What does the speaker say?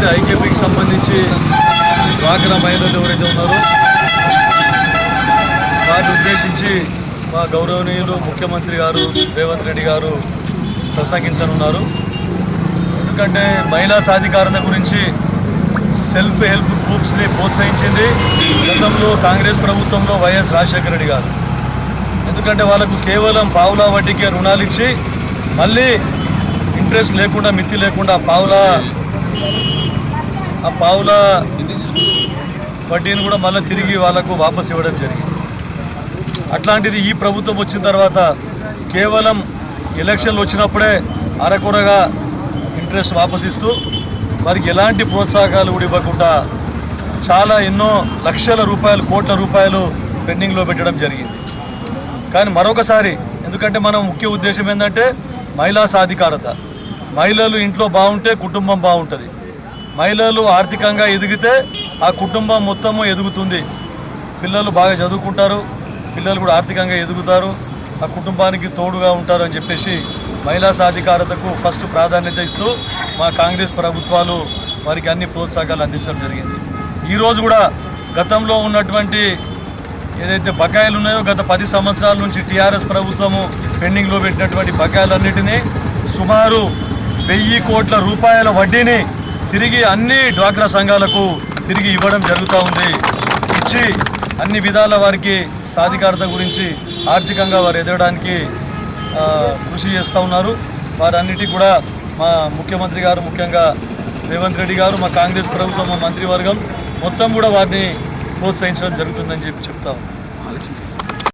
ఏదైతే ఐకేపీకి సంబంధించి డ్వాక్రా మహిళలు ఎవరైతే ఉన్నారో వారిని ఉద్దేశించి మా గౌరవనీయులు ముఖ్యమంత్రి గారు రేవంత్ రెడ్డి గారు ప్రసంగించనున్నారు. ఎందుకంటే మహిళా సాధికారత గురించి సెల్ఫ్ హెల్ప్ గ్రూప్స్ని ప్రోత్సహించింది గతంలో కాంగ్రెస్ ప్రభుత్వంలో వైఎస్ రాజశేఖర రెడ్డి గారు. ఎందుకంటే వాళ్ళకు కేవలం పావులా వడ్డీకే రుణాలు ఇచ్చి మళ్ళీ ఇంట్రెస్ట్ లేకుండా మిత్తి లేకుండా పావులా ఆ పావుల వడ్డీని కూడా మళ్ళీ తిరిగి వాళ్ళకు వాపస్ ఇవ్వడం జరిగింది. అట్లాంటిది ఈ ప్రభుత్వం వచ్చిన తర్వాత కేవలం ఎలక్షన్లు వచ్చినప్పుడే అరకొరగా ఇంట్రెస్ట్ వాపసిస్తూ వారికి ఎలాంటి ప్రోత్సాహకాలు కూడా ఇవ్వకుండా చాలా ఎన్నో లక్షల రూపాయలు కోట్ల రూపాయలు పెండింగ్లో పెట్టడం జరిగింది. కానీ మరొకసారి ఎందుకంటే మనం ముఖ్య ఉద్దేశం ఏంటంటే మహిళా సాధికారత. మహిళలు ఇంట్లో బాగుంటే కుటుంబం బాగుంటుంది. మహిళలు ఆర్థికంగా ఎదిగితే ఆ కుటుంబం మొత్తము ఎదుగుతుంది. పిల్లలు బాగా చదువుకుంటారు పిల్లలు కూడా ఆర్థికంగా ఎదుగుతారు ఆ కుటుంబానికి తోడుగా ఉంటారు అని చెప్పేసి మహిళా సాధికారతకు ఫస్ట్ ప్రాధాన్యత ఇస్తూ మా కాంగ్రెస్ ప్రభుత్వాలు వారికి అన్ని ప్రోత్సాహకాలు అందించడం జరిగింది. ఈరోజు కూడా గతంలో ఉన్నటువంటి ఏదైతే బకాయిలు ఉన్నాయో గత పది సంవత్సరాల నుంచి టీఆర్ఎస్ ప్రభుత్వము పెండింగ్లో పెట్టినటువంటి బకాయిలన్నిటినీ సుమారు వెయ్యి కోట్ల రూపాయల వడ్డీని తిరిగి అన్ని డ్వాక్రా సంఘాలకు తిరిగి ఇవ్వడం జరుగుతూ ఉంది. ఇచ్చి అన్ని విధాల వారికి సాధికారత గురించి ఆర్థికంగా వారు ఎదగడానికి కృషి చేస్తూ ఉన్నారు. వారన్నిటికీ కూడా మా ముఖ్యమంత్రి గారు ముఖ్యంగా రేవంత్ రెడ్డి గారు మా కాంగ్రెస్ ప్రభుత్వం మా మంత్రివర్గం మొత్తం కూడా వారిని ప్రోత్సహించడం జరుగుతుందని చెప్పి చెప్తా